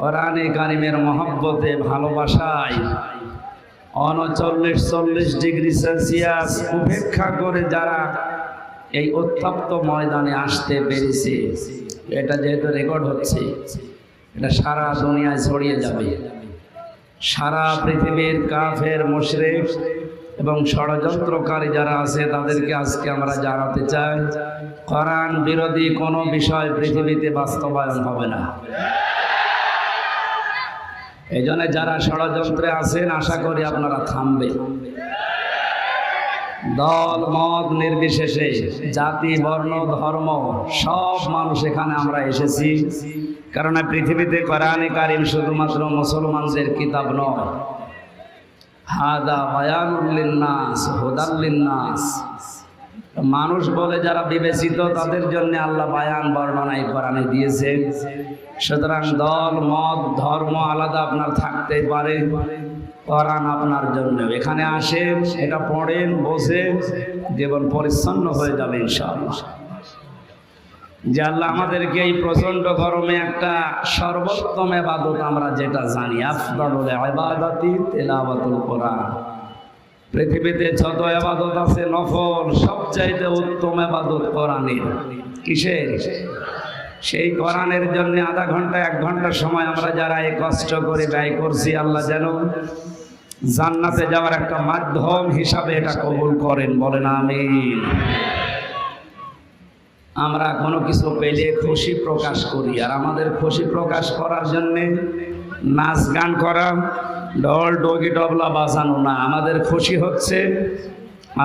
কোরআনে কারিমের মহব্বতে ভালোবাসায় অনচল্লিশ চল্লিশ ডিগ্রি সেলসিয়াস উপেক্ষা করে যারা এই উত্তপ্ত ময়দানে আসতে পেরেছে, এটা যেহেতু রেকর্ড হচ্ছে, এটা সারা দুনিয়ায় ছড়িয়ে যাবে। সারা পৃথিবীর কাফের, মুশরিক এবং ষড়যন্ত্রকারী যারা আছে, তাদেরকে আজকে আমরা জানাতে চাই, কোরআন বিরোধী কোনো বিষয় পৃথিবীতে বাস্তবায়ন হবে না। এই জন্য যারা ষড়যন্ত্রে আছেন, আশা করি আপনারা থামবে। দল, মত নির্বিশেষে, জাতি, বর্ণ, ধর্ম, সব মানুষ এখানে আমরা এসেছি। কারণ পৃথিবীতে কোরআনে কারিম শুধুমাত্র মুসলমানদের কিতাব নয়। হাদা বায়ানুল্লিন্নাস হুদাল্লিন্নাস মানুষ বলে যারা বিবেচিত, তাদের জন্য আল্লাহ বায়ান বর্ণনায় কোরআনে দিয়েছে। সুতরাং দল, মত, ধর্ম আলাদা আপনার থাকতে পারে। কোরআন আপনার জন্য। এখানে আসেন এটা পড়েন বসেন জীবন পরিচ্ছন্ন হয়ে যাবে ইনশাআল্লাহ। যে আল্লাহ আমাদেরকে এই প্রচণ্ড গরমে একটা সর্বোত্তম এবাদত আমরা যেটা জানি, আফদালুল ইবাদাতি তেলাওয়াতুল কোরআন। পৃথিবীতে যত এবাদত আছে, নফল সবচাইতে উত্তম এবাদত কোরআনের। কিসের? সেই কোরআনের জন্য আধা ঘণ্টা, এক ঘণ্টা সময় আমরা যারা এই কষ্ট করে ব্যয় করছি, আল্লাহ যেন জান্নাতে যাওয়ার একটা মাধ্যম হিসাবে এটা কবুল করেন, বলেন আমি আমরা কোনো কিছু পেলে খুশি প্রকাশ করি, আর আমাদের খুশি প্রকাশ করার জন্যে নাচ গান করা ডল ডগি ডবলা বাজানো না, আমাদের খুশি হচ্ছে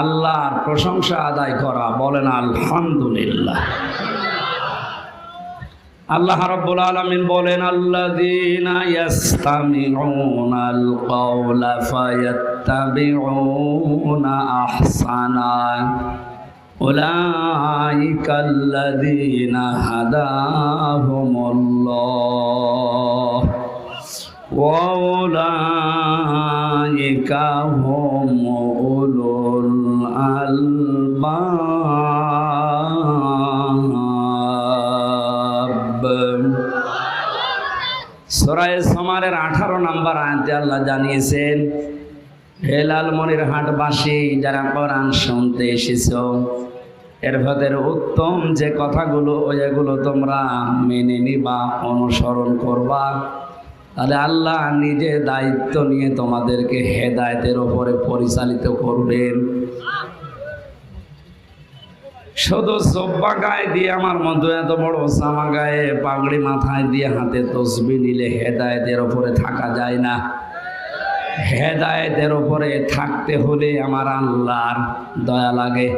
আল্লাহর প্রশংসা আদায় করা, বলেন আলহামদুলিল্লাহ। আল্লাহ রাব্বুল আলামিন বলেন, আল্লাযীনা ইয়াসতামিউনা আল কাওলা ফায়াত্তাবিউনা আহসানা। উলাইকা আল্লাযীনা হাদাহুমুল্লাহ। وأولئك هم أولو الألباب সরাই সমারের আঠারো নাম্বার আয়াতে আল্লাহ জানিয়েছেন হে লালমনির হাটবাসী যারা কোরআন শুনতে এসেছ এর ভেতর উত্তম যে কথাগুলো এগুলো তোমরা মেনে নিবা অনুসরণ করবা তাহলে আল্লাহ নিজে দায়িত্ব নিয়ে তোমাদেরকে হেদায়তের ওপরে পরিচালিত করবেন। শুধু সোব্বা গায়ে দিয়ে আমার মতো এত বড় জামা গায়ে, পাগড়ি মাথায় দিয়ে হাতে তসবি নিলে হেদায়তের ওপরে থাকা যায় না। হেদায়তের ওপরে থাকতে হলে আমার আল্লাহর দয়া লাগে।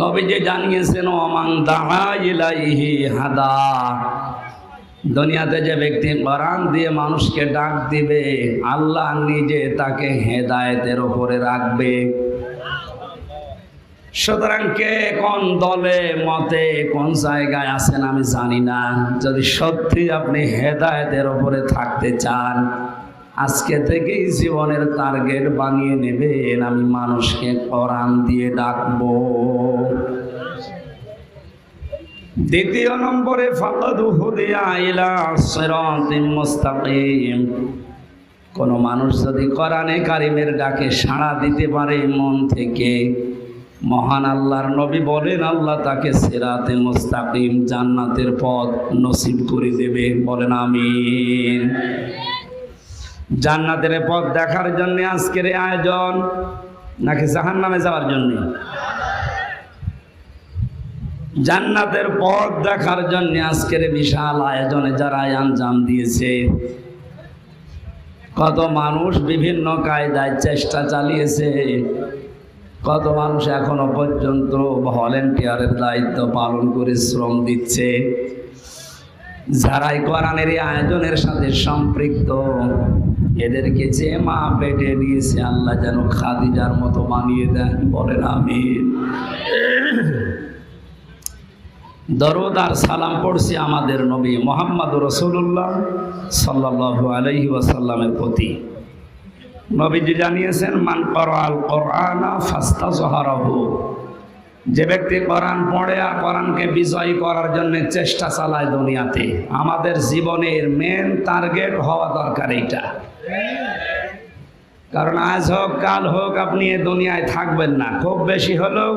নবীজি জানিয়েছেন অমাং দাহা ইলাইহি হাদা। দুনিয়াতে যে ব্যক্তি কোরআন দিয়ে মানুষকে ডাক দিবে, আল্লাহ নিজে তাকে হেদায়েতের ওপরে রাখবে। সুতরাং কে কোন দলে, মতে কোন জায়গায় আছেন আমি জানি না। যদি সত্যি আপনি হেদায়েতের ওপরে থাকতে চান, আজকে থেকেই জীবনের টার্গেট বানিয়ে নেবেন, আমি মানুষকে কোরআন দিয়ে ডাকবো। দ্বিতীয় নম্বরে, ফাকাদু হুদিয়া ইলা সিরাতিম মুস্তাকিম। কোন মানুষ যদি কোরআনে কারিমের ডাকে সাড়া দিতে পারে মন থেকে, মহান আল্লাহর নবী বলেন, আল্লাহ তাকে সেরাতে মুস্তাকিম, জান্নাতের পথ নসিব করে দেবে। বলেন, আমিন। জান্নাতের পথ দেখার জন্য আজকের আয়োজন, নাকি জাহান নামে যাওয়ার জন্য? জান্নাতের পথ দেখার জন্য আজকের বিশাল আয়োজনে যারা আঞ্জাম দিয়েছে, কত মানুষ বিভিন্ন কায়দায় চেষ্টা চালিয়েছে, কত মানুষ এখনও পর্যন্ত ভলেন্টিয়ারের দায়িত্ব পালন করে শ্রম দিচ্ছে। যারাই কোরআনের আয়োজনের সাথে সম্পৃক্ত, এদেরকে যে মা পেটে দিয়েছে, আল্লাহ যেন খাদিজার মতো বানিয়ে দেন, বলেন আমি দরদ আর সালাম পড়ছি আমাদের নবী মোহাম্মদ রসুল্লাহ সাল্লাহ আলহি ওয়াসাল্লামের প্রতি। নবীজি জানিয়েছেন, মান করাল কোরআনা ফাস্তা জহারহু যে ব্যক্তি কোরআন পড়ে আর কোরআনকে বিজয়ী করার জন্য চেষ্টা চালায় দুনিয়াতে, আমাদের জীবনের মেন টার্গেট হওয়া দরকার এইটা। কারণ আজ হোক, কাল হোক, আপনি এ দুনিয়ায় থাকবেন না। খুব বেশি হলেও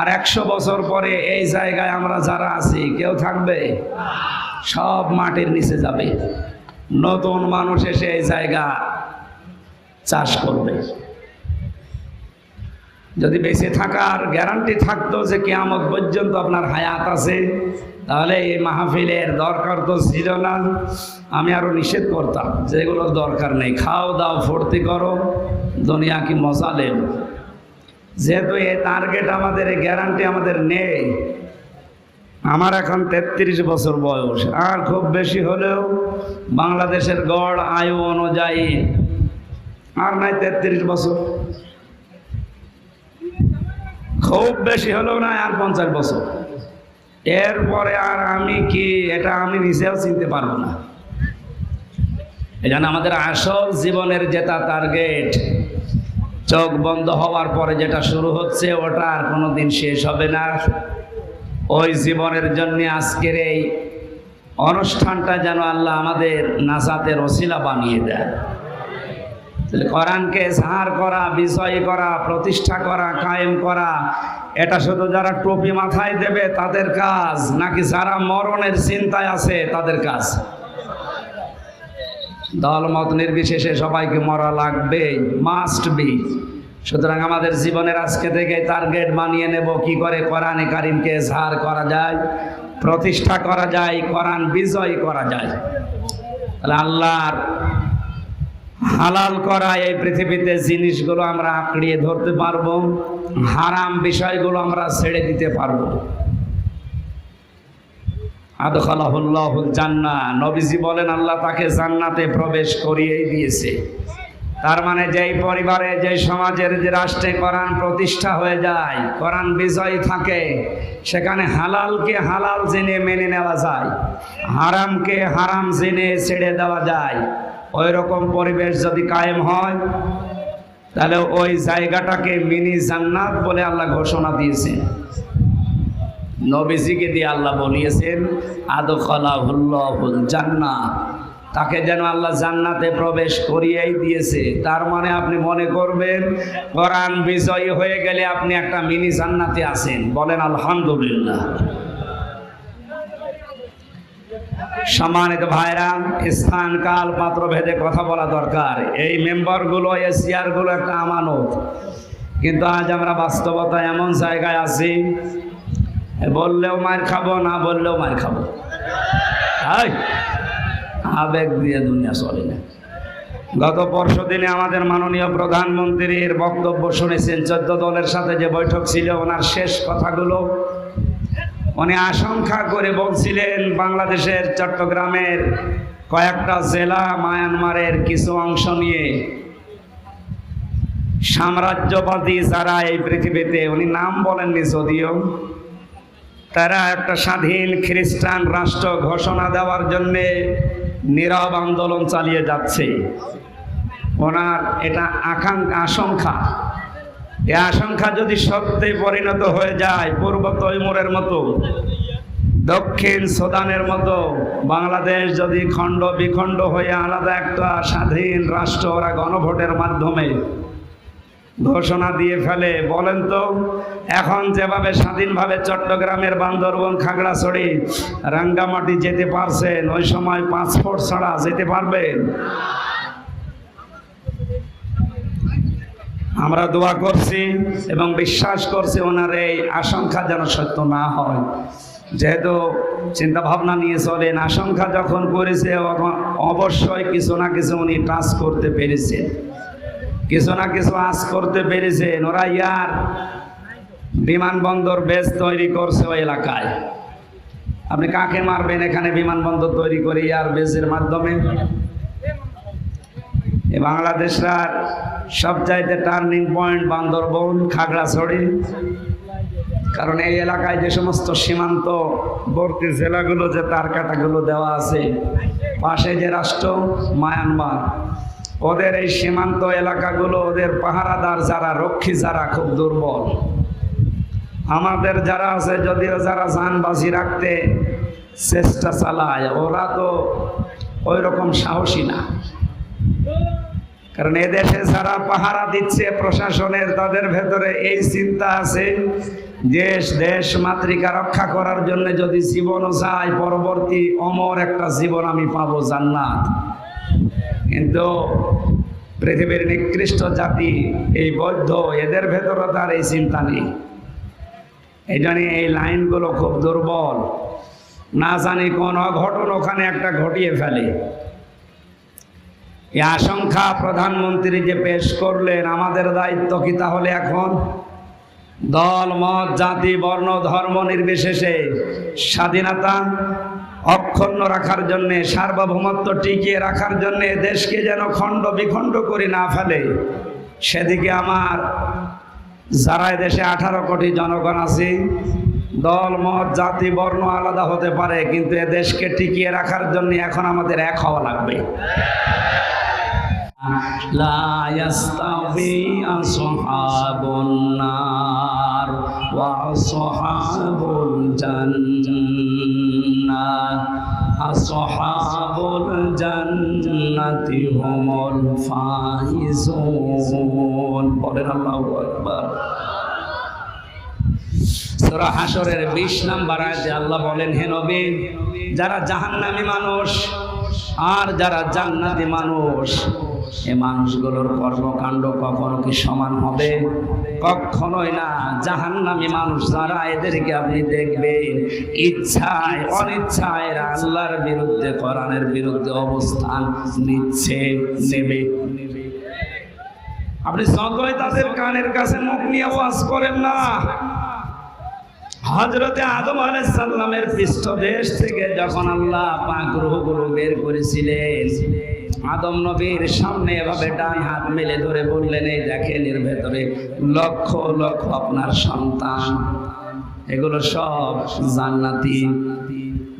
আর একশো বছর পরে এই জায়গায় আমরা যারা আছি, কেউ থাকবে? সব মাটির নিচে যাবে। নতুন মানুষ এসে এই জায়গা চাষ করবে। যদি বেঁচে থাকার গ্যারান্টি থাকতো যে কেয়ামত পর্যন্ত আপনার হায়াত আছে, তাহলে এই মাহফিলের দরকার তো ছিল না। আমি আরও নিষেধ করতাম যেগুলোর দরকার নেই। খাও দাও, ফুর্তি করো, দুনিয়া কি মজা লেন যেহেতু এই টার্গেট আমাদের, এই গ্যারান্টি আমাদের নেই। আমার এখন তেত্রিশ বছর বয়স। আর খুব বেশি হলেও বাংলাদেশের গড়, আয়ু অনুযায়ী আর নাই তেত্রিশ বছর। খুব বেশি হলেও না আর পঞ্চাশ বছর। এরপরে আর আমি কি, এটা আমি নিজেও চিনতে পারব না। এখানে আমাদের আসল জীবনের যেটা টার্গেট চোখ বন্ধ হওয়ার পরে যেটা শুরু হচ্ছে, ওটা আর কোনো দিন শেষ হবে না। ওই জীবনের জন্য আজকের এই অনুষ্ঠানটা যেন আল্লাহ আমাদের নাজাতের ওসিলা বানিয়ে দেয়। কোরআনকে সার করা বিজয় করা, প্রতিষ্ঠা করা, কায়েম করা, এটা শুধু যারা টুপি মাথায় দেবে তাদের কাজ, নাকি যারা মরণের চিন্তায় আছে তাদের কাজ? দলমত নির্বিশেষে সবাইকে মরা লাগবে মাস্ট বি সুতরাং আমাদের জীবনের আজকে থেকে টার্গেট বানিয়ে নেব, কি করে কোরআনে কারিমকে ঝাড় করা যায়, প্রতিষ্ঠা করা যায়, কোরআন বিজয় করা যায়। তাহলে আল্লাহর হালাল করা এই পৃথিবীতে জিনিসগুলো আমরা আঁকড়িয়ে ধরতে পারব, হারাম বিষয়গুলো আমরা ছেড়ে দিতে পারব। আদখালাহুল্লাহুল জান্না নবীজি বলেন, আল্লাহ তাকে জান্নাতে প্রবেশ করিয়েই দিয়েছে। তার মানে যেই পরিবারে যে সমাজের, যে রাষ্ট্রে কোরআন প্রতিষ্ঠা হয়ে যায়, কোরআন বিজয় থাকে, সেখানে হালালকে হালাল জেনে মেনে নেওয়া যায়, হারামকে হারাম জেনে ছেড়ে দেওয়া যায়। ওই রকম পরিবেশ যদি কায়েম হয়, তাহলে ওই জায়গাটাকে মিনি জান্নাত বলে আল্লাহ ঘোষণা দিয়েছেন। নবীজিকে দিয়ে আল্লাহ বলিয়েছেন, আদখালাহুল্লাহুল জান্নাত। তাকে যেন আল্লাহ জান্নাতে প্রবেশ করিয়েই দিয়েছে। তার মানে আপনি মনে করবেন, কোরআন বিজয়ী হয়ে গেলে আপনি একটা মিনি জান্নাতে আছেন। বলেন আলহামদুলিল্লাহ। সম্মানিত ভাইরা স্থান কাল পাত্র ভেদে কথা বলা দরকার। এই মেম্বারগুলো, এই চেয়ারগুলো একটা আমানত। কিন্তু আজ আমরা বাস্তবতা এমন জায়গায় আছি, বললেও মার খাব, না বললেও মার খাব। আবেগ দিয়ে দুনিয়া চলে না। গত পরশু দিনে আমাদের মাননীয় প্রধানমন্ত্রীর বক্তব্য শুনেছেন, চোদ্দ দলের সাথে যে বৈঠক ছিল, ওনার শেষ কথাগুলো উনি আশঙ্কা করে বলছিলেন, বাংলাদেশের চট্টগ্রামের কয়েকটা জেলা মায়ানমারের কিছু অংশ নিয়ে। সাম্রাজ্যবাদী যারা এই পৃথিবীতে, উনি নাম বলেননি যদিও, তারা একটা স্বাধীন খ্রিস্টান রাষ্ট্র ঘোষণা দেওয়ার জন্যে নীরব আন্দোলন চালিয়ে যাচ্ছে। ওনার এটা আকাঙ্ক্ষা, আশঙ্কা। এ আশঙ্কা যদি সত্যি পরিণত হয়ে যায়, পূর্ব তৈমুরের মতো, দক্ষিণ সুদানের মতো, বাংলাদেশ যদি খণ্ড বিখণ্ড হয়ে আলাদা একটা স্বাধীন রাষ্ট্র ওরা গণভোটের মাধ্যমে ঘোষণা দিয়ে ফেলে, বলেন তো, এখন যেভাবে স্বাধীনভাবে চট্টগ্রামের বান্দরবন, খাগড়াছড়ি, রাঙ্গামাটি যেতে পারছেন, ওই সময় পাসপোর্ট ছাড়া যেতে পারবেন? আমরা দোয়া করছি এবং বিশ্বাস করছি ওনার এই আশঙ্কা যেন সত্য না হয়। যেহেতু চিন্তা ভাবনা নিয়ে চলেন, আশঙ্কা যখন করেছে অবশ্যই কিছু না কিছু উনি টাচ করতে পেরেছেন কিছু না কিছু আজ করতে পেরেছেন ওরা ইয়ার বিমানবন্দর বেস তৈরি করছে ওই এলাকায়। আপনি কাকে মারবেন এখানে বিমানবন্দর তৈরি করে ইয়ার বেসের মাধ্যমে? এ বাংলাদেশরা সবচাইতে টার্নিং পয়েন্ট বান্দরবন, খাগড়াছড়ি। কারণ এই এলাকায় যে সমস্ত সীমান্তবর্তী জেলাগুলো যে তার কাটাগুলো দেওয়া আছে, পাশে যে রাষ্ট্র, মায়ানমার। ওদের এই সীমান্ত এলাকাগুলো, ওদের পাহারাদার যারা, রক্ষী যারা খুব দুর্বল। আমাদের যারা আছে, যদিও যারা যান বাজি রাখতে চেষ্টা চালায়, ওরা তো ওই রকম সাহসী না। কারণ এদেশে যারা পাহারা দিচ্ছে প্রশাসনের, তাদের ভেতরে এই চিন্তা আছে দেশ দেশ মাতৃকা রক্ষা করার জন্য যদি জীবনও চাই পরবর্তী অমর একটা জীবন আমি পাবো জান্নাত। কিন্তু পৃথিবীর নিকৃষ্ট জাতি এই বৌদ্ধ, এদের ভেতরে তার এই চিন্তা নেই। এই জন্য এই লাইনগুলো খুব দুর্বল। না জানি কোন অঘটন ওখানে একটা ঘটিয়ে ফেলে। এই আশঙ্কা প্রধানমন্ত্রী যে পেশ করলেন, আমাদের দায়িত্ব কি তাহলে এখন? দল, মত, জাতি, বর্ণ, ধর্ম নির্বিশেষে স্বাধীনতা অক্ষুণ্ণ রাখার জন্যে, সার্বভৌমত্ব টিকিয়ে রাখার জন্যে দেশকে যেন খণ্ড বিখণ্ড করে না ফেলে, সেদিকে আমার যারা দেশে আঠারো কোটি জনগণ আছে, দল, মত, জাতি, বর্ণ আলাদা হতে পারে, কিন্তু এ দেশকে টিকিয়ে রাখার জন্য এখন আমাদের এক হওয়া লাগবে। لا يستوي أصحاب النار وأصحاب الجنة أصحاب الجنة هم الفائزون বলেন আল্লাহু আকবার সূরা হাশরের 20 নম্বর আয়াতে আল্লাহ বলেন হে নবী যারা জাহান্নামী মানুষ আর যারা জান্নাতি মানুষ এ মানুষগুলোর কর্মকাণ্ড কখনো কি সমান হবে? কখনোই না। জাহান্নামী মানুষ যারা, এদেরকে আপনি দেখবেন, ইচ্ছায়, অনিচ্ছায় এরা আল্লাহর বিরুদ্ধে, কোরআনের বিরুদ্ধে অবস্থান নিচ্ছে, নেবে। আপনি যতই তাদের কানের কাছে মুখ নিয়ে ওয়াজ করেন না হজরতে আদম আলাইসাল্লামের পৃষ্ঠদেশ থেকে যখন আল্লাহ পাক রুহগুলো বের করেছিলেন আদম নবীর সামনে এভাবে ডান হাত মেলে ধরে বললেন, এই দেখেন এর ভেতরে লক্ষ লক্ষ আপনার সন্তান। এগুলো সব জান্নাতি।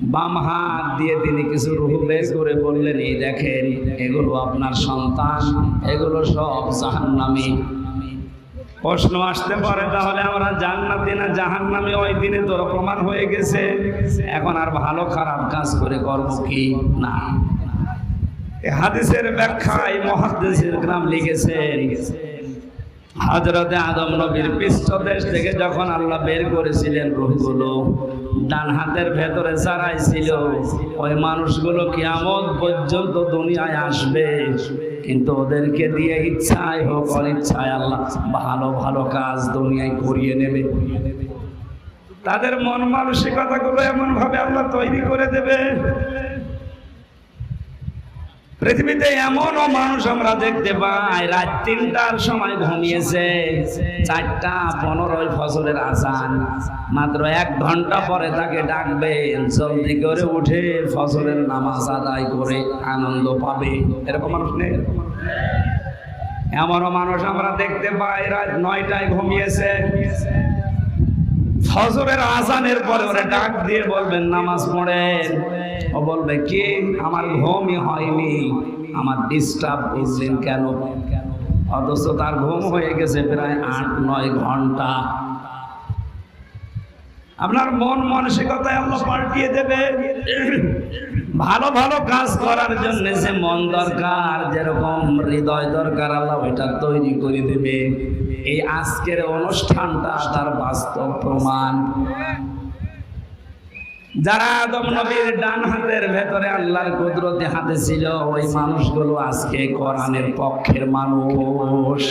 বাম হাত দিয়ে তিনি কিছু রুহ বের করে বললেন, এই দেখেন, এগুলো আপনার সন্তান, এগুলো সব জাহান্নামী। প্রশ্ন আসতে পারে, তাহলে আমরা জান্নাতি না জাহান্নামে? ওই দিনে তোর প্রমাণ হয়ে গেছে। এখন আর ভালো খারাপ কাজ করে করব কি? না। হাদিসের ব্যাখ্যায় মহাদিসের গ্রাম লিখেছেন, হজরতে আদম নবীর পৃষ্ঠদেশ থেকে যখন আল্লাহ বের করেছিলেন রুহগুলো, ডান হাতের ভেতরে যারাই ছিল, ওই মানুষগুলো কিয়ামত পর্যন্ত দুনিয়ায় আসবে, কিন্তু ওদেরকে দিয়ে ইচ্ছায় হোক অনিচ্ছায় আল্লাহ ভালো ভালো কাজ দুনিয়ায় করিয়ে নেবে। তাদের মন মানসিকতাগুলো এমন ভাবে আল্লাহ তৈরি করে দেবে পৃথিবীতে এমনও মানুষ আমরা দেখতে পাই, রাত তিনটার সময় ঘুমিয়েছে, চারটা পনেরোই ফসলের আসান মাত্র এক ঘণ্টা পরে তাকে ডাকবে, জলদি করে উঠে ফসলের নামাজ আদায় করে আনন্দ পাবে। এরকম মানুষ নেই? এমনও মানুষ আমরা দেখতে পাই, রাত নয়টায় ঘুমিয়েছে। ফজরের আজানের পরে ওরা ডাক দিয়ে বলবেন, নামাজ পড়েন। ও বলবে, কি? আমার ঘুমই হয়নি। আমার ডিস্টার্ব বুঝলেন কেন? অথচ তার ঘুম হয়ে গেছে প্রায় আট, নয় ঘণ্টা। আপনার মন মানসিকতায় আল্লাহ পাল্টিয়ে দেবে। ভালো ভালো কাজ করার জন্য যে মন দরকার, যেরকম হৃদয় দরকার, আল্লাহ ওইটা তৈরি করে দেবে। এই আজকের অনুষ্ঠানটা তার বাস্তব প্রমাণ। যারা আদম নবীর ডান হাতের ভেতরে আল্লাহর কুদরতে হাতে ছিল, ওই মানুষগুলো আজকে কোরআনের পক্ষের মানুষ।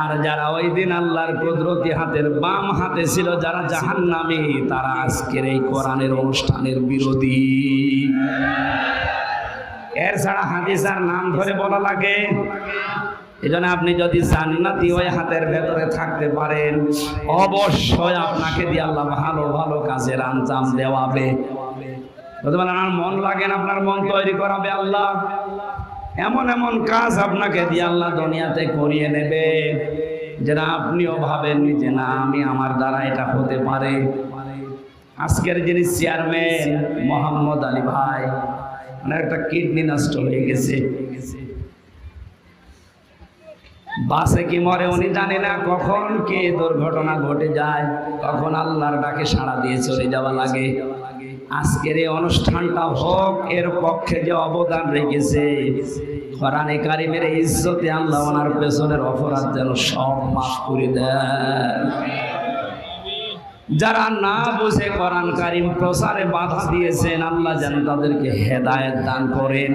আর যারা ওই দিন আল্লাহর কুদরতি হাতের বাম হাতে ছিল, যারা জাহান্নামী, তারা আজকের এই কোরআনের অনুষ্ঠানের বিরোধী। এর ছাড়া হাদিসার নাম ধরে বলা লাগে এই জন্য আপনি যদি জান্নাতি ওই হাতের ভেতরে থাকতে পারেন। অবশ্যই আপনাকে দিয়ে আল্লাহ ভালো ভালো কাজের আঞ্জাম দেওয়াবে। আমার মন লাগে না, আপনার মন তৈরি করাবে আল্লাহ। এমন এমন কাজ আপনাকে দিয়ে আল্লাহ দুনিয়াতে করিয়ে নেবে। যেটা আপনিও ভাবেন যে, না, আমি আমার দ্বারা এটা হতে পারে। আজকের যিনি চেয়ারম্যান, মোহাম্মদ আলী ভাই, ওনার একটা কিডনি নষ্ট হয়ে গেছে। বাসে কি মরে উনি জানে না কখন কে দুর্ঘটনা ঘটে যায়, কখন আল্লাহর ডাকে সাড়া দিয়ে চলে যাওয়া লাগে। আজকের এই অনুষ্ঠানটা হোক, এর পক্ষে যে অবদান রেখেছে, কোরআনে কারিমের ইজ্জতে আল্লাহ ওনার পেছনের অপরাধ যেন সব মাফ করে দেয় যারা না বুঝে কোরআন কারিম প্রসারে বাধা দিয়েছেন, আল্লাহ যেন তাদেরকে হেদায়েত দান করেন।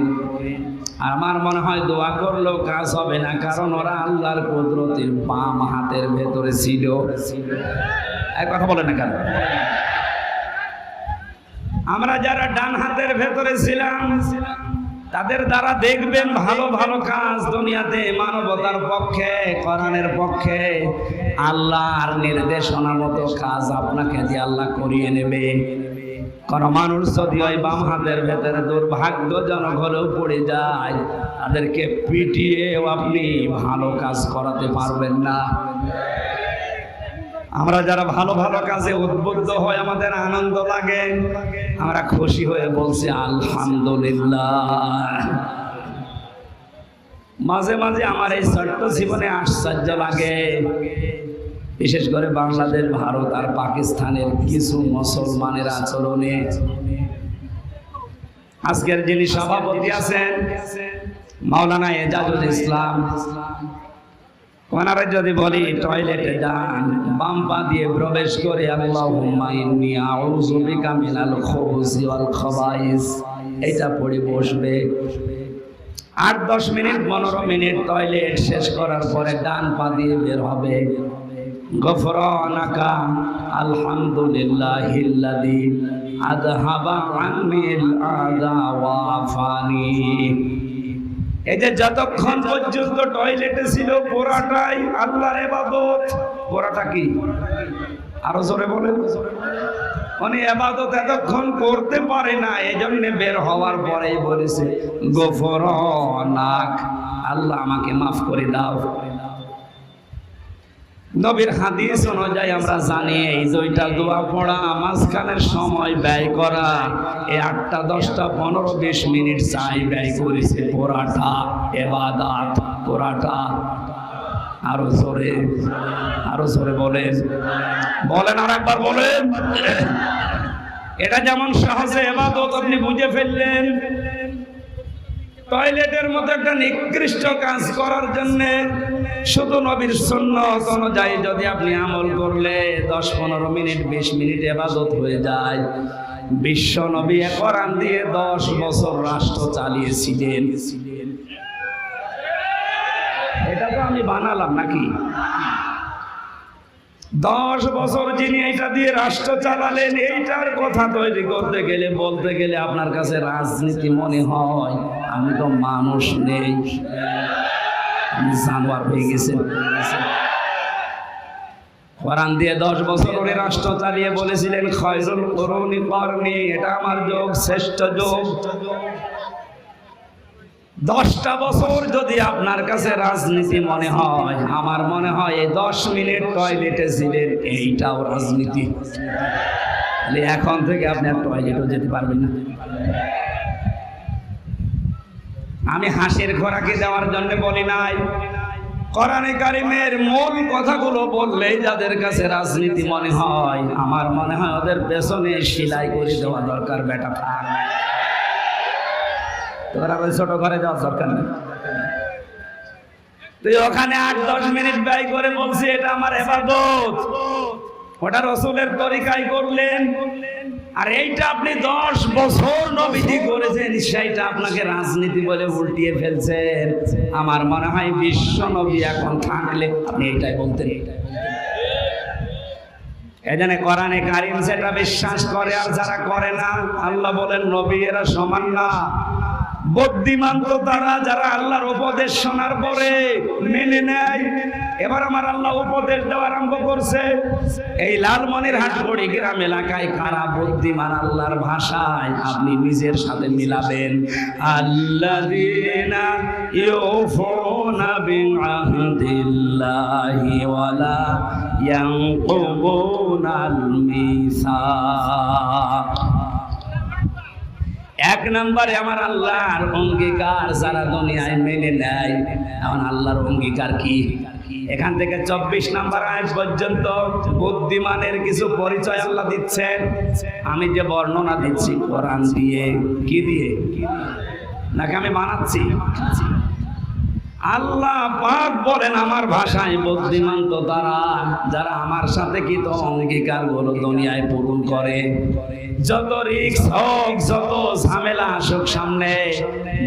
আমার মনে হয় দোয়া করলেও কাজ হবে না, কারণ ওরা আল্লাহর কুদরতির বাম হাতের ভেতরে ছিল। এক কথা বলে না কেন? আমরা যারা ডান হাতের ভেতরে ছিলাম, তাদের দ্বারা দেখবেন ভালো ভালো কাজ দুনিয়াতে, মানবতার পক্ষে, কোরআনের পক্ষে। আল্লাহর নির্দেশনা মতো কাজ আপনাকে দিয়ে আল্লাহ করিয়ে নেবে। বাম হাতের ভেতরে পড়ে যায়, তাদেরকে পিটিয়েও আপনি ভালো কাজ করাতে পারবেন না। আমরা যারা ভালো ভালো কাজে উদ্বুদ্ধ হয় আমাদের আনন্দ লাগে। আমরা খুশি হয়ে বলছি, আলহামদুলিল্লাহ। মাঝে মাঝে আমার এই ছোট্ট জীবনে আশ্চর্য লাগে। বিশেষ করে বাংলাদেশ, ভারত আর পাকিস্তানের কিছু মুসলমানের আচরণে। আজকের যিনি সভাপতি আছেন, মাওলানা এজাজুল ইসলাম। ওনারা যদি বলি, টয়লেটে যান, বাম পা দিয়ে প্রবেশ করে, আল্লাহুম্মা এটা পড়ে বসবে। আট দশ মিনিট, পনেরো মিনিট টয়লেট শেষ করার পরে ডান পা দিয়ে বের হবে। গফরানাকা, আলহামদুলিল্লাহিল্লাযী আযহাবা আন্নিল আযা ওয়া আফানি। এই যে যতক্ষণ পর্যন্ত টয়লেটে ছিল, পোড়াটাই আল্লাহর এবাদত পোড়াটা কি? আরও জোরে বলেন। মানে এবাদত এতক্ষণ করতে পারে না এই জন্য বের হওয়ার পরেই বলেছে গোফর নাক আল্লাহ আমাকে মাফ করে দাও। নবীর হাদিস অনুযায়ী আমরা জানি, এই দুইটা দোয়া পড়া, মাঝখানের সময় ব্যয় করা এই আটটা, দশটা, পনেরো, বিশ মিনিট চাই ব্যয় করেছে পোড়াটা, এবাদাত পোড়াটা। আরও জোরে আরও জোরে বলেন। বলেন আর একবার বলেন। এটা যেমন সহজে এবাদত আপনি বুঝে ফেললেন টয়লেটের মতো একটা নিকৃষ্ট কাজ করার জন্য শুধু নবীর সুন্নত অনুযায়ী যদি আপনি আমল করলে দশ, পনেরো মিনিট, বিশ মিনিট এবাদত হয়ে যায়। বিশ্ব নবী কোরআন দিয়ে দশ বছর রাষ্ট্র চালিয়েছিলেন। এটা তো আমি বানালাম নাকি? দশ বছর যিনি এটা দিয়ে রাষ্ট্র চালালেন, এইটার কথা তৈরি করতে গেলে, বলতে গেলে আপনার কাছে রাজনীতি মনে হয়, আমি তো মানুষ নেই। জানোয়ার হয়ে গেছেন। কোরআন দিয়ে দশ বছর উনি রাষ্ট্র চালিয়ে বলেছিলেন, খয়রুল করুনি করনি এটা আমার যোগ, শ্রেষ্ঠ যোগ। দশটা বছর যদি আপনার কাছে রাজনীতি মনে হয়, আমার মনে হয় এই দশ মিনিট টয়লেটে ছিলেন এইটাও রাজনীতি। এখন থেকে আপনি আর টয়লেটও যেতে পারবেন না। আমি হাসির খোরাকি দেওয়ার জন্য বলি নাই। কোরআনে কারিমের মূল কথাগুলো বললেই যাদের কাছে রাজনীতি মনে হয়, আমার মনে হয় ওদের পেছনে সেলাই করে দেওয়া দরকার, বেটা। থাক তোর আর ওই ছোট ঘরে যাওয়ার দরকার নেই। তুই ওখানে আট, দশ মিনিট ব্যয় করে বলছি, এটা আমার এবাদত। ওটা রসুলের তরিকায় করলেন। আর এইটা আপনি দশ বছর করেছেন, সেইটা আপনাকে রাজনীতি বলে উল্টিয়ে ফেলছেন। আমার মনে হয় বিশ্ব নবী এখন থাকলে আপনি এইটাই বলতেন। এখানে কোরআনে কারিম সেটা বিশ্বাস করে আর যারা করে না, আল্লাহ বলেন, নবী এরা সমান না। বুদ্ধিমান তো তারা, যারা আল্লাহর উপদেশ শোনার পরে মেনে নেয়। এবার আমার আল্লাহ উপদেশ দেওয়া আরম্ভ করছে। এই লালমনির হাটগড়ি গ্রাম এলাকায় কারা বুদ্ধিমান আল্লাহর ভাষায় আপনি নিজের সাথে মিলাবেন? আল্লাযীনা ইউফুনা বিআহদিল্লাহি ওয়ালা ইয়ানকুবুনাল এক নম্বরে আমার আল্লাহর অঙ্গীকার যারা দুনিয়ায় মেনে নেয়, আমার আল্লাহর অঙ্গীকার কি? এখান থেকে চব্বিশ নাম্বার আয় পর্যন্ত বুদ্ধিমানের কিছু পরিচয় আল্লাহ দিচ্ছেন। আমি যে বর্ণনা দিচ্ছি কোরআন দিয়ে, কি দিয়ে? নাকি আমি বানাচ্ছি? আল্লাহ পাক বলেন, আমার ভাষায় বুদ্ধিমান তো তারা, যারা আমার সাথে কি তো অঙ্গীকারগুলো দুনিয়ায় পূরণ করে। যত রিক্স হোক, যত ঝামেলা আসুক সামনে,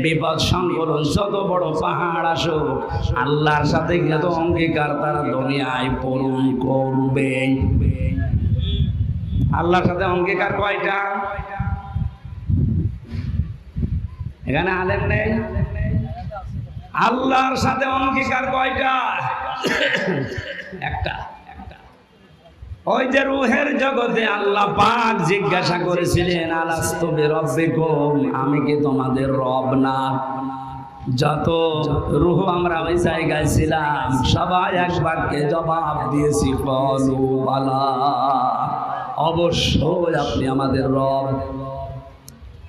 বিপদ সংকলন যত বড় পাহাড় আসুক, আল্লাহর সাথে যত অঙ্গীকার তারা দুনিয়ায় পূরণ করবে। আল্লাহর সাথে অঙ্গীকার কয়টা? এখানে আলেম নেই? আল্লাহর সাথে অঙ্গীকার কয়টা? একটা। ওই যে রুহের জগতে আল্লাহ পাক জিজ্ঞাসা করেছিলেন, আলাস্তবে রব্বিকুম? আমি কি তোমাদের রব না? যত রুহ আমরা ওই জায়গায় ছিলাম, সবাই এক বাক্যে জবাব দিয়েছি বলু বালা। অবশ্যই আপনি আমাদের রব।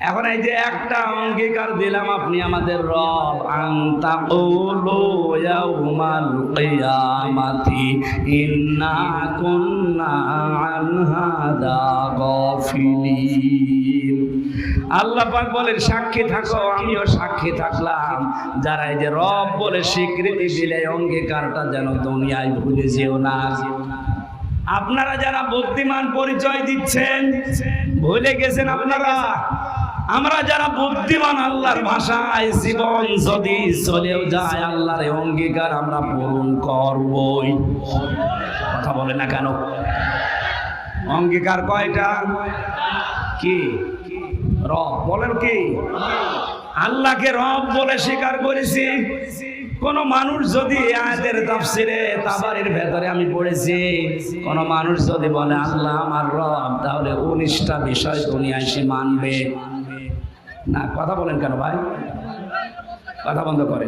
এখন এই যে একটা অঙ্গীকার দিলাম, আপনি আমাদের রব। আন্তা আল্লাহ পাক বলেন, সাক্ষী থাকো, আমিও সাক্ষী থাকলাম। যারা এই যে রব বলে স্বীকৃতি দিলে অঙ্গীকারটা যেন দুনিয়ায় ভুলে যেও না। আপনারা যারা বুদ্ধিমান পরিচয় দিচ্ছেন, ভুলে গেছেন আপনারা? আমরা যারা বুদ্ধিমান আল্লাহর ভাষায় জীবন যদি চলেও যায়, আল্লাহর অঙ্গীকার আমরা পূরণ করবই। কথা বলে না কেন? অঙ্গীকার কয়টা? কি? রব। বলেন কি? আল্লাহকে রব বলে স্বীকার করেছি। কোন মানুষ যদি আয়াতের তাফসিরে তাবারের ভেতরে আমি পড়েছি, কোন মানুষ যদি বলে, আল্লাহ আমার রব, তাহলে উনিশটা বিষয় দুনিয়ায় সে মানবে। না, কথা বলেন কেন ভাই? কথা বন্ধ করে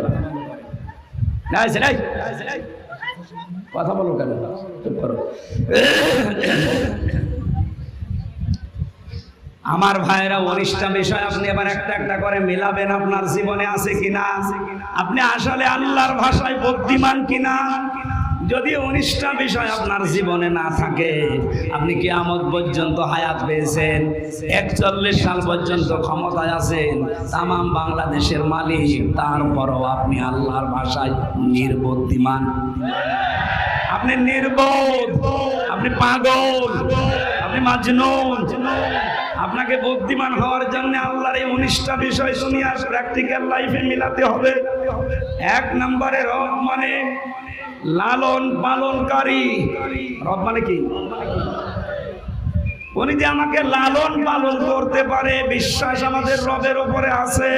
কথা বলো কেন? চুপ করো। আমার ভাইরা উনিশটা বিষয় আপনি এবার একটা একটা করে মিলাবেন আপনার জীবনে আছে কিনা? আপনি আসলে আল্লাহর ভাষায় বুদ্ধিমান কিনা? যদি উনিশটা বিষয় আপনার জীবনে না থাকে, আপনি কি আমদ পর্যন্ত হায়াত পেয়েছেন। একচল্লিশ সাল পর্যন্ত ক্ষমতায় আছেন তাম বাংলাদেশের মালিক, তারপরও আপনি আল্লাহর ভাষায় নির্বুদ্ধিমান। আপনি নির্বোধ, আপনি পাগল, আপনি মাজনুন। আপনাকে বুদ্ধিমান হওয়ার জন্য আল্লাহর এই উনিশটা বিষয় দুনিয়ার প্র্যাকটিক্যাল লাইফে মিলাতে হবে। এক নম্বরে রব মানে লালন পালনকারী। রব মানে কি? উনি যে আমাকে লালন পালন করতে পারে, বিশ্বাস আমাদের রবের উপরে আছে?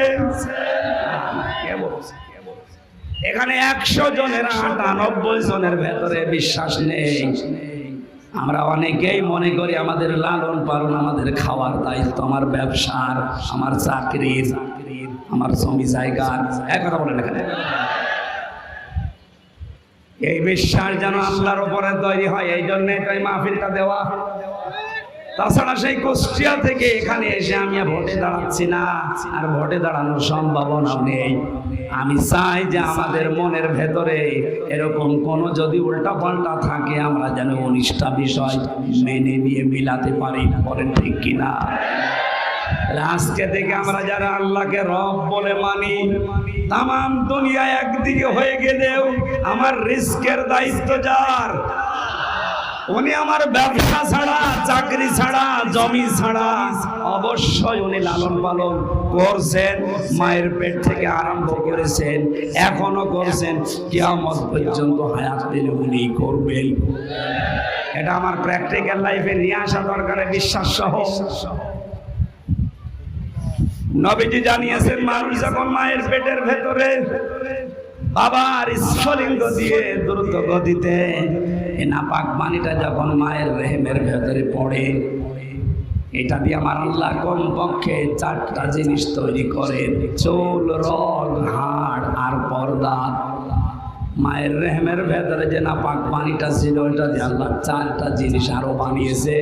এখানে একশো জনের আটানব্বই জনের ভেতরে বিশ্বাস নেই। আমরা অনেকেই মনে করি আমাদের লালন পালন আমাদের খাওয়ার দায়িত্ব, আমার ব্যবসার, আমার চাকরির, আমার জমি জায়গার। এক কথা বলেন এখানে। এই বিশ্বাস যেন আল্লাহর উপরে তৈরি হয়, এই জন্য তাই মাহফিলটা দেওয়া। তাছাড়া সেই কুষ্টিয়া থেকে এখানে এসে আমি ভোটে দাঁড়াচ্ছি না, আর ভোটে দাঁড়ানোর সম্ভাবনা নেই। আমি চাই যে আমাদের মনের ভেতরে এরকম কোন যদি উল্টা পাল্টা থাকে, আমরা যেন উনিশটা বিষয় মেনে নিয়ে মিলাতে পারি না বলেন ঠিক কিনা? আজকে থেকে আমরা যারা আল্লাহকে রব বলে মানি তাম দুনিয়া একদিকে হয়ে গেলেও আমার রিস্কের দায়িত্ব যার। উনি আমার ব্যবসা ছাড়া, চাকরি ছাড়া, জমি ছাড়া, অবশ্যই উনি লালন পালন করছেন, মায়ের পেট থেকে আরম্ভ করেছেন, এখনও করছেন, কিয়ামত পর্যন্ত হায়াত দিলে উনি করবেন। এটা আমার প্র্যাকটিক্যাল লাইফে নিয়ে আসা দরকার বিশ্বাস সহ। নবীজি জানিয়েছেন, মানুষ যখন মায়ের পেটের ভেতরে বাবার স্ফলিঙ্গ দিয়ে দ্রুত গতিতে এ নাপাক পানিটা যখন মায়ের রেহেমের ভেতরে পড়ে, এটা দিয়ে আমার আল্লাহ কোন পক্ষে চারটা জিনিস তৈরি করেন। চোল, রগ, হাড় আর পর্দা। মায়ের রেহেমের ভেতরে যে নাপাক পানিটা ছিল, এটা দিয়ে আল্লাহ চারটা জিনিস আরও বানিয়েছে।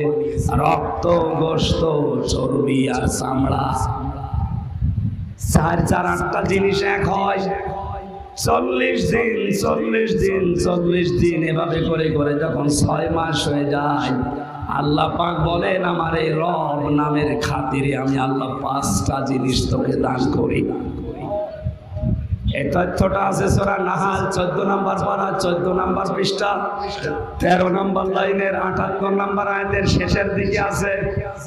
রক্ত গোস্ত চর্বি আর চামড়া। চার চার আটটা জিনিস এক হয়। চল্লিশ দিন চল্লিশ দিন চল্লিশ দিন এভাবে করে করে যখন ছয় মাস হয়ে যায়, আল্লাহ পাক বলেন, আমার এই রব নামের খাতিরে আমি আল্লাহ পাঁচটা জিনিস তোকে দান করি। এই তথ্যটা আছে সোরা নাহাল চোদ্দ নম্বর পারা চোদ্দ নম্বর পৃষ্ঠা তেরো নম্বর লাইনের আটাত্তর নম্বর আয়াতের শেষের দিকে আছে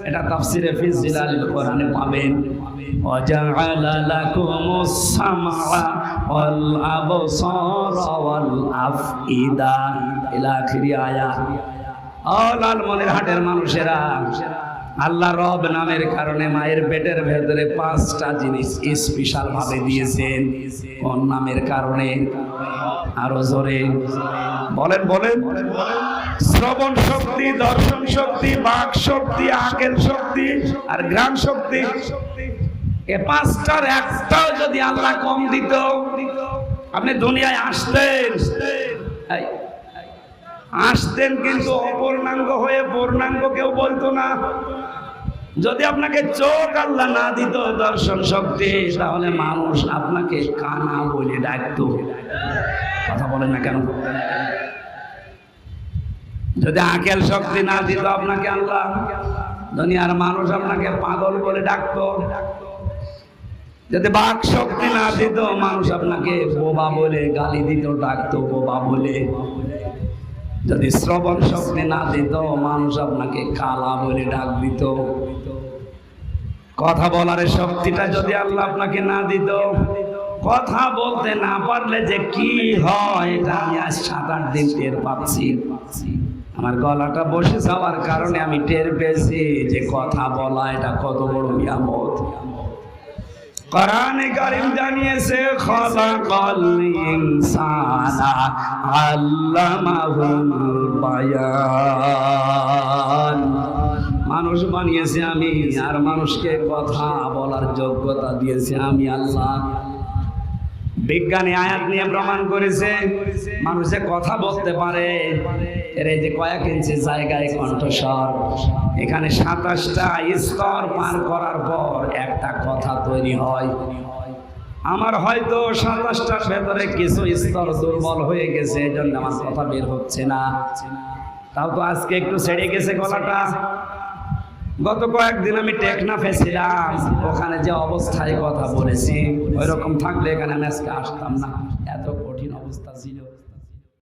এটা তাফসিরে ফিজিলাল কোরআনে পাবেন وجعل لكم السمع والأبصار والأفئدة إلى آخر آية ও লালমনির হাটের মানুষেরা আল্লাহ রব নামের কারণে মায়ের পেটের ভেতরে পাঁচটা জিনিস স্পেশাল ভাবে দিয়েছেন। কোন নামের কারণে? আরও জোরে। বলেন বলেন। শ্রবণ শক্তি, দর্শন শক্তি, বাক শক্তি, আকেল শক্তি আর গ্রাম শক্তি। এ পাঁচটার একটাও যদি আল্লাহ কম দিত, আপনি দুনিয়ায় আসতেন। আসতেন কিন্তু অপূর্ণাঙ্গ হয়ে পূর্ণাঙ্গ কেউ বলতো না। যদি আপনাকে চোখ আল্লাহ না দিত দর্শন শক্তি, তাহলে মানুষ আপনাকে কানা বলে ডাকত। কথা বলেন না কেন? যদি আকেল শক্তি না দিত আপনাকে আল্লাহ, দুনিয়ার মানুষ আপনাকে পাগল বলে ডাকত। যদি বাক শক্তি না দিত, মানুষ আপনাকে বোবা বলে, গালি দিত, ডাকতো, বোবা বলে। যদি শ্রবণ শক্তি না দিত, মানুষ আপনাকে কালা বলে ডাক দিত। কথা বলার শক্তিটা যদি আল্লাহ আপনাকে না দিত, কথা বলতে না পারলে যে কি হয়, এটা আমি সাত আট দিন টের পাচ্ছি। আমার গলাটা বসে যাওয়ার কারণে আমি টের পেয়েছি যে কথা বলা এটা কত বড় নিয়ামত। কোরআনে কারিম জানিয়েছে, খলাকাল ইনসানা আল্লামাহুল বায়ান। মানুষ বানিয়েছে আমি, আর মানুষকে কথা বলার যোগ্যতা দিয়েছে আমি, আল্লাহ। বিজ্ঞানী আয়াত নিয়ে প্রমাণ করেছে, মানুষে কথা বলতে পারে। এর এই যে কয়েক ইঞ্চি জায়গায় কণ্ঠস্বর, এখানে সাতাশটা স্তর পার করার পর একটা কথা তৈরি হয়। আমার হয়তো সাতাশটার ভেতরে কিছু স্তর দুর্বল হয়ে গেছে এই জন্য আমার কথা বের হচ্ছে না। তাও তো আজকে একটু ছেড়ে গেছে গলাটা। গত কয়েকদিন আমি টেকনাফে ছিলাম। ওখানে যে অবস্থায় কথা বলেছি ওই রকম থাকলে এখানে আসতাম না। এত